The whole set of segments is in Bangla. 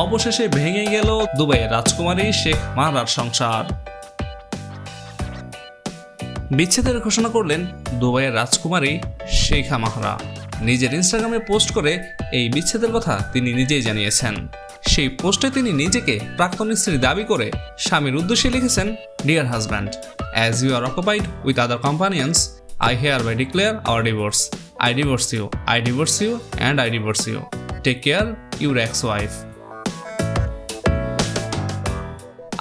অবশেষে ভেঙে গেল দুবাইয়ের রাজকুমারী শেখ মাহরার সংসার। বিচ্ছেদের ঘোষণা করলেন দুবাইয়ের রাজকুমারী শেখা মাহরা। নিজের ইনস্টাগ্রামে পোস্ট করে এই বিচ্ছেদের কথা তিনি নিজেই জানিয়েছেন। সেই পোস্টে তিনি নিজেকে প্রাক্তন স্ত্রী দাবি করে স্বামীর উদ্দেশ্যে লিখেছেন dear husband as you are occupied with other companions I hereby declare our divorce I divorce you I divorce you and I divorce you take care your ex wife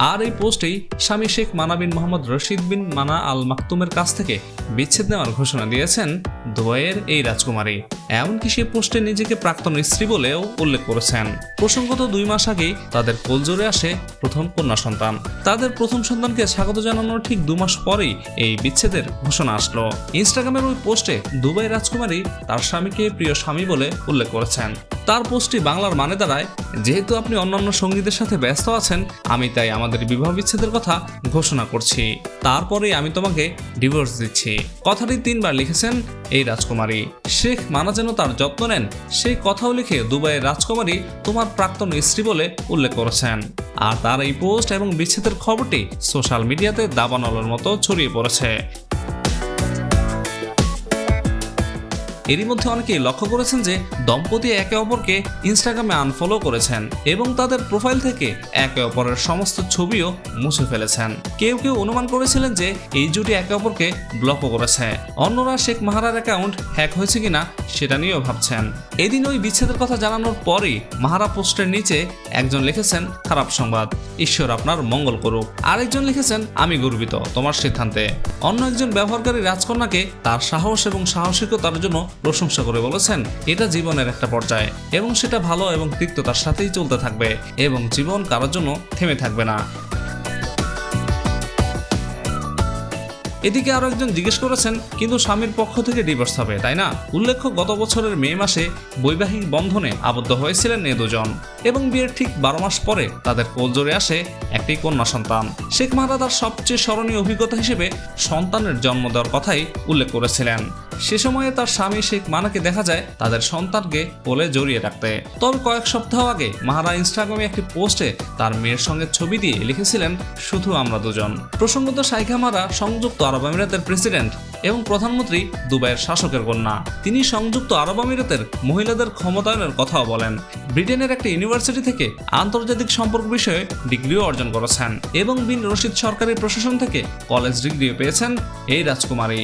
আর এই পোস্টেই স্বামী শেখ মানা বিন মোহাম্মদ রশিদ বিন মানা আল মাকতুমের কাছ থেকে বিচ্ছেদ নেওয়ার ঘোষণা দিয়েছেন দুবাইয়ের এই রাজকুমারী। এমনকি সে পোস্টে নিজেকে প্রাক্তন স্ত্রী বলেও উল্লেখ করেছেন। প্রসঙ্গত দুই মাস আগেই তাদের কোলজোরে আসে প্রথম কন্যা সন্তান। তাদের প্রথম সন্তানকে স্বাগত জানানোর ঠিক দু মাস পরেই এই বিচ্ছেদের ঘোষণা আসলো। ইনস্টাগ্রামের ওই পোস্টে দুবাই রাজকুমারী তার স্বামীকে প্রিয় স্বামী বলে উল্লেখ করেছেন। তার পোস্টটি বাংলার মানে দাঁড়ায়, যেহেতু আপনি অন্যান্য সঙ্গীদের সাথে ব্যস্ত আছেন, আমি তাই আমাদের বিবাহ বিচ্ছেদের কথা ঘোষণা করছি। তারপরেই আমি তোমাকে ডিভোর্স দিচ্ছি। কথাটি তিনবার লিখেছেন এই রাজকুমারী। শেখ মানা যেন তার যত্ন নেন, সেই কথাও লিখে দুবাইয়ের রাজকুমারী তোমার প্রাক্তন স্ত্রী বলে উল্লেখ করেছেন। আর তার এই পোস্ট এবং বিচ্ছেদের খবরটি সোশ্যাল মিডিয়াতে দাবানলের মতো ছড়িয়ে পড়েছে। এরই মধ্যে অনেকেই লক্ষ্য করেছেন যে দম্পতি একে অপরকে ইনস্টাগ্রামে আনফলো করেছেন এবং তাদের প্রোফাইল থেকে একে অপরের সমস্ত ছবিও মুছে ফেলেছেন। কেউ কেউ অনুমান করেছিলেন যে এই জুটি একে অপরকে ব্লকও করেছে। অন্যরা শেখ মাহারার অ্যাকাউন্ট হ্যাক হয়েছে কিনা সেটা নিয়েও ভাবছেন। এদিন ওই বিচ্ছেদের কথা জানানোর পরেই মাহারা পোস্টের নিচে একজন লিখেছেন, খারাপ সংবাদ, ঈশ্বর আপনার মঙ্গল করুক। আরেকজন লিখেছেন, আমি গর্বিত তোমার সিদ্ধান্তে। অন্য একজন ব্যবহারকারী রাজকন্যাকে তার সাহস এবং সাহসিকতার জন্য প্রশংসা করে বলেছেন, এটা জীবনের একটা পর্যায়ে এবং সেটা ভালো এবং তিক্ততার সাথেই চলতে থাকবে এবং জীবন কারোর জন্য থেমে থাকবে না। এদিকে আরও একজন জিজ্ঞেস করেছেন, কিন্তু স্বামীর পক্ষ থেকে ডিভোর্স হবে, তাই না? উল্লেখ্য, গত বছরের মে মাসে বৈবাহিক বন্ধনে আবদ্ধ হয়েছিলেন এ দুজন। এবং বিয়ের ঠিক বারো মাস পরে তাদের কোলজোরে আসে একটি কন্যা সন্তান। শেখ মাহারা তার সবচেয়ে স্মরণীয় অভিজ্ঞতা হিসেবে সন্তানের জন্ম দেওয়ার কথাই উল্লেখ করেছিলেন। সে সময়ে তার স্বামী শেখ মানাকে দেখা যায় তাদের সন্তানকে কোলে জড়িয়ে রাখতে। তবে কয়েক সপ্তাহ আগে মাহারা ইনস্টাগ্রামে একটি পোস্টে তার মেয়ের সঙ্গে ছবি দিয়ে লিখেছিলেন, শুধু আমরা দুজন। প্রসঙ্গত শাইখা মারা সংযুক্ত আরব আমিরাতের প্রেসিডেন্ট এবং প্রধানমন্ত্রী দুবাইয়ের শাসকের কন্যা। তিনি সংযুক্ত আরব আমিরাতের মহিলাদের ক্ষমতায়নের কথাও বলেন। ব্রিটেনের একটি ইউনিভার্সিটি থেকে আন্তর্জাতিক সম্পর্ক বিষয়ে ডিগ্রিও অর্জন করেছেন এবং বিন রশিদ সরকারি প্রশাসন থেকে কলেজ ডিগ্রিও পেয়েছেন এই রাজকুমারী।